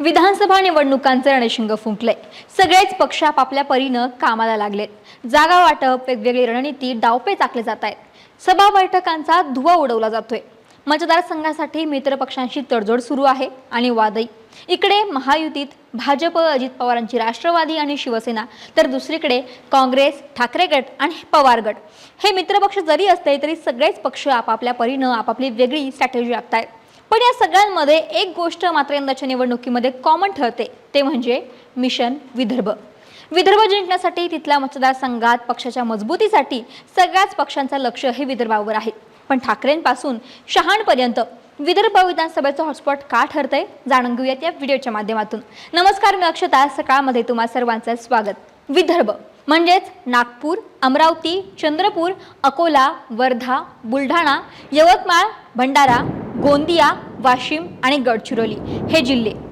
विधानसभा निवडणुकांचे रणशिंग फुंकले सगळेच पक्ष आपापल्या परीनं कामाला लागलेत. जागा वाटप वेगवेगळी रणनीती डावपे चाकले जात आहेत सभा बैठकांचा धुवा उडवला जातोय. मतदारसंघासाठी मित्रपक्षांशी तडजोड सुरू आहे आणि वादई इकडे महायुतीत भाजप अजित पवारांची राष्ट्रवादी आणि शिवसेना तर दुसरीकडे काँग्रेस ठाकरे गट आणि पवार गट. हे मित्रपक्ष जरी असले तरी सगळेच पक्ष आपापल्या परीनं आपापली वेगळी स्ट्रॅटेजी आखतायत. पण या सगळ्यांमध्ये एक गोष्ट मात्र यंदाच्या निवडणुकीमध्ये कॉमन ठरते ते म्हणजे मिशन विदर्भ. विदर्भ जिंकण्यासाठी तिथल्या मतदारसंघात पक्षाच्या मजबूतीसाठी सगळ्याच पक्षांचं लक्ष हे विदर्भावर आहे. पण ठाकरेंपासून शहाणपर्यंत विदर्भ विधानसभेचं हॉटस्पॉट का ठरतंय जाणून घेऊयात या व्हिडिओच्या माध्यमातून. नमस्कार मी अक्षता. सकाळमध्ये तुम्हा सर्वांचं स्वागत. विदर्भ म्हणजेच नागपूर अमरावती चंद्रपूर अकोला वर्धा बुलढाणा यवतमाळ भंडारा गोंदिया वाशिम आणि गडचिरोली हे जिल्हे.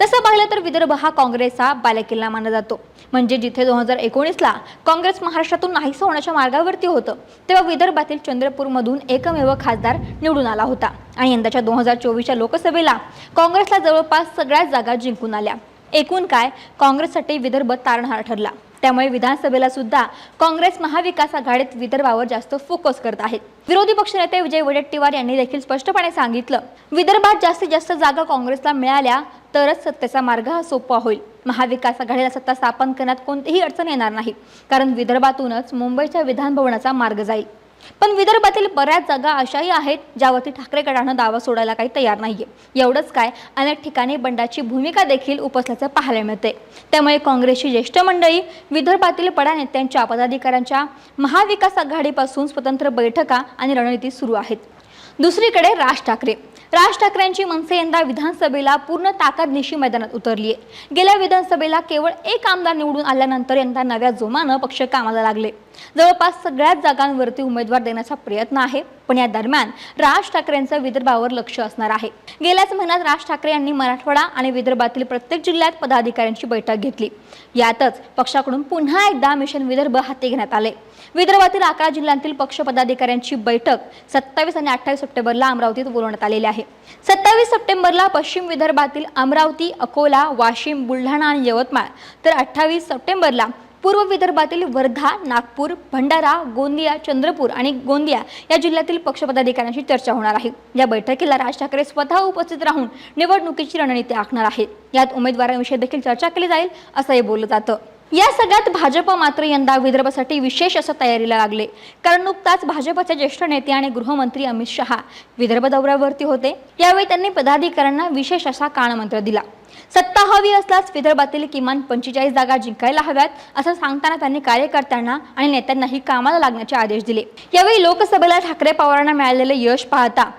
तसं पाहिलं तर विदर्भ हा काँग्रेसचा बालेकिल्ला मानला जातो. म्हणजे जिथे दोन हजार एकोणीसला काँग्रेस महाराष्ट्रातून नाहीसं होण्याच्या मार्गावरती होतं तेव्हा विदर्भातील चंद्रपूरमधून एकमेव खासदार निवडून आला होता. आणि यंदाच्या दोन हजार चोवीसच्या लोकसभेला काँग्रेसला जवळपास सगळ्याच जागा जिंकून आल्या. एकूण काय? काँग्रेससाठी विदर्भ तारणहार ठरला. त्यामुळे विधानसभेला सुद्धा काँग्रेस महाविकास आघाडीत विदर्भावर जास्त फोकस करत आहेत. विरोधी पक्षनेते विजय वडेट्टीवार यांनी देखील स्पष्टपणे सांगितलं विदर्भात जास्तीत जास्त जागा काँग्रेसला मिळाल्या तरच सत्तेचा मार्ग हा सोपा होईल. महाविकास आघाडीला सत्ता स्थापन करण्यात कोणतीही अडचण येणार नाही कारण विदर्भातूनच मुंबईच्या विधानभवनाचा मार्ग जाईल. पण विदर्भातील बऱ्याच जागा अशाही आहेत ज्यावरती ठाकरे गटानं दावा सोडायला काही तयार नाहीये. एवढंच काय अनेक ठिकाणी बंडाची भूमिका देखील उपसल्याचं पाहायला मिळते. त्यामुळे काँग्रेसची ज्येष्ठ मंडळी विदर्भातील बड्या नेत्यांच्या पदाधिकाऱ्यांच्या महाविकास आघाडीपासून स्वतंत्र बैठका आणि रणनीती सुरू आहेत. दुसरीकडे राज ठाकरे. राज ठाकरेंची मनसे यंदा विधानसभेला पूर्ण ताकदनिशी मैदानात उतरली आहे गेल्या विधानसभेला केवळ एक आमदार निवडून आल्यानंतर यंदा नव्या जोमानं पक्ष कामाला लागले. जवळपास सगळ्याच जागांवरती उमेदवार देण्याचा प्रयत्न आहे पण या दरम्यान राज ठाकरेंचं विदर्भावर लक्ष असणार आहे. गेल्याच महिन्यात राज ठाकरे यांनी मराठवाडा आणि विदर्भातील प्रत्येक जिल्ह्यात पदाधिकाऱ्यांची बैठक घेतली. यातच पक्षाकडून पुन्हा एकदा मिशन विदर्भ हाती घेण्यात आले. विदर्भातील अकरा जिल्ह्यांतील पक्ष पदाधिकाऱ्यांची बैठक सत्तावीस आणि अठ्ठावीस सप्टेंबरला अमरावतीत बोलवण्यात आलेली आहे. सत्तावीस सप्टेंबरला पश्चिम विदर्भातील अमरावती अकोला वाशिम बुलढाणा आणि यवतमाळ तर अठ्ठावीस सप्टेंबरला पूर्व विदर्भातील वर्धा नागपूर भंडारा गोंदिया चंद्रपूर आणि गोंदिया या जिल्ह्यातील पक्षपदाधिकाऱ्यांशी चर्चा होणार आहे. या बैठकीला राज ठाकरे स्वतः उपस्थित राहून निवडणुकीची रणनीती आखणार आहेत. यात उमेदवारांविषयी देखील चर्चा केली जाईल असंही बोललं जातं. या सगळ्यात भाजप मात्र यंदा विदर्भासाठी विशेष असं तयारीला लागले. कारण नुकताच भाजपचे ज्येष्ठ नेते आणि गृहमंत्री अमित शहा विदर्भ दौऱ्यावरती होते. यावेळी त्यांनी पदाधिकाऱ्यांना विशेष असा कानमंत्र दिला. सत्ता हवी असल्यास विदर्भातील किमान पंचेचाळीस जागा जिंकायला हव्यात असं सांगताना त्यांनी कार्यकर्त्यांना आणि नेत्यांनाही कामाला लागण्याचे आदेश दिले. यावेळी लोकसभेला ठाकरे पवारांना मिळालेले यश पाहता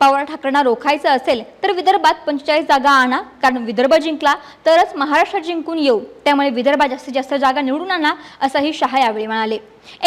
पवार ठाकरेंना रोखायचं असेल तर विदर्भात पंचेचाळीस जागा आणा. कारण विदर्भ जिंकला तरच महाराष्ट्र जिंकून येऊ. त्यामुळे विदर्भात जास्तीत जास्त जागा निवडून आणा असंही शहा यावेळी म्हणाले.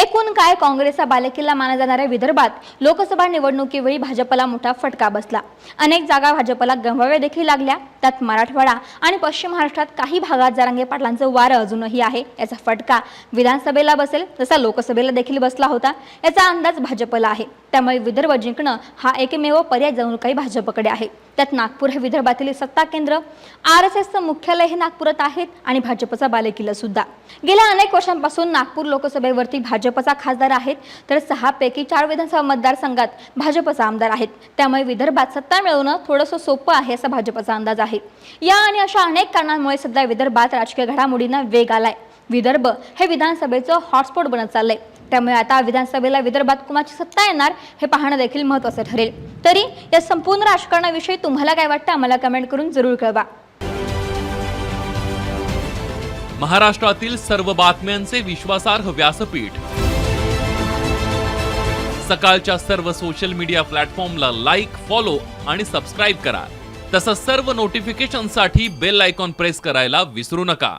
एकूण काय काँग्रेसचा बालेकिल्ला मानला जाणाऱ्या विदर्भात लोकसभा निवडणुकीवेळी भाजपला मोठा फटका बसला. अनेक जागा भाजपला गमवाव्या देखील लागल्या. त्यात मराठवाडा आणि पश्चिम महाराष्ट्रात काही भागात जारांगे पाटलांचं वारं अजूनही आहे याचा फटका विधानसभेला बसेल तसा लोकसभेला देखील बसला होता. याचा अंदाज भाजपला आहे. त्यामुळे विदर्भ जिंकणं हा एकमेव पर्याय जणू काही भाजपकडे आहे. त्यात नागपूर हे विदर्भातील सत्ता केंद्र आर एस एसचं मुख्यालय हे नागपुरात आहेत आणि भाजपचा बालेकिल्ला सुद्धा. गेल्या अनेक वर्षांपासून नागपूर लोकसभेवरती भाजपचा खासदार आहेत तर सहापैकी चार विधानसभा मतदारसंघात भाजपचा आमदार आहेत. त्यामुळे विदर्भात सत्ता मिळवणं थोडंसं सोपं आहे असा भाजपचा अंदाज आहे. या आणि अशा अनेक कारणांमुळे सध्या विदर्भात राजकीय घडामोडींना वेग आलाय. विदर्भ हे विधानसभेचं हॉटस्पॉट बनत चाललंय. त्यामुळे आता विधानसभेला विदर्भात कुणाची सत्ता येणार हे पाहणं देखील महत्वाचं ठरेल. तरी या संपूर्ण राजकारणाविषयी तुम्हाला काय वाटतं आम्हाला कमेंट करून जरूर कळवा. महाराष्ट्रातील सर्व बातम्यांचे विश्वासार्ह व्यासपीठ. सकाळच्या सर्व सोशल मीडिया प्लॅटफॉर्मला लाईक फॉलो आणि सबस्क्राईब करा. तसंच सर्व नोटिफिकेशनसाठी बेल आयकॉन प्रेस करायला विसरू नका.